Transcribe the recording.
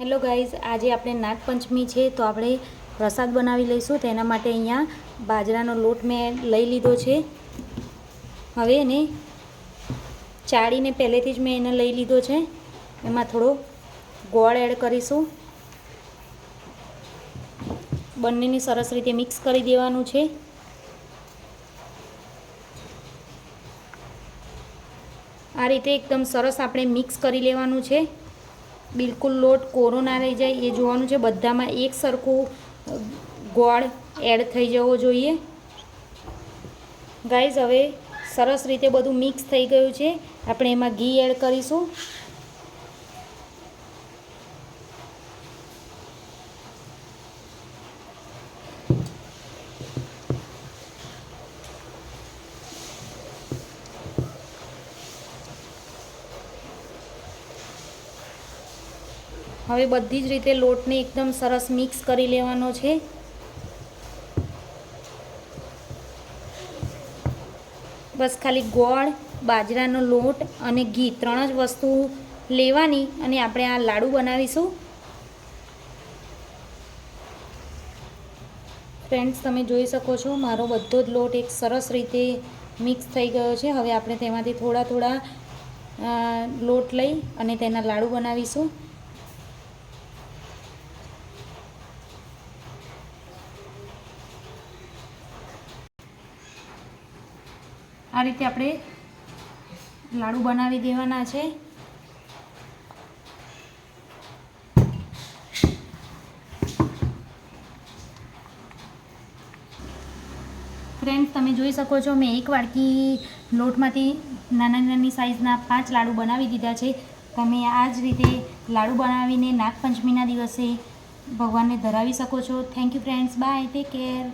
Hello guys, આજે આપણે નાગપંચમી છે તો આપણે પ્રસાદ બનાવી લઈશું. તેના માટે અહીંયા બાજરાનો લોટ મેં લઈ લીધો છે. હવે એને ચાળીને પહેલેથી જ મેં એને લઈ લીધો છે. એમાં થોડો ગોળ એડ કરીશું. બંનેને સરસ રીતે મિક્સ કરી દેવાનું છે. આ રીતે એકદમ સરસ આપણે મિક્સ કરી લેવાનું છે. બિલકુલ લોટ કોરો ના રહી જાય. એ જોવાનું છે બધામાં એક સરખું ગોળ એડ થઈ જવો જોઈએ. ગાઈઝ હવે સરસ રીતે બધું મિક્સ થઈ ગયું છે. આપણે એમાં ઘી એડ કરીશું. હવે બધી જ રીતે લોટને એકદમ સરસ મિક્સ કરી લેવાનો છે. બસ ખાલી ગોળ, બાજરાનો લોટ અને ઘી ત્રણ જ વસ્તુ લેવાની અને આપણે આ લાડુ બનાવીશું. ફ્રેન્ડ્સ, તમે જોઈ શકો છો મારો બધો જ લોટ એક સરસ રીતે મિક્સ થઈ ગયો છે. હવે આપણે તેમાંથી થોડા થોડા લોટ લઈ અને તેના લાડુ બનાવીશું. આ રીતે આપણે લાડુ બનાવી દેવાના છે. ફ્રેન્ડ્સ તમે જોઈ શકો છો, મેં એક વાડકી લોટમાંથી નાના નાની સાઇઝના પાંચ લાડુ બનાવી દીધા છે. તમે આ જ રીતે લાડુ બનાવીને નાગપંચમીના દિવસે ભગવાનને ધરાવી શકો છો. Thank you friends bye take care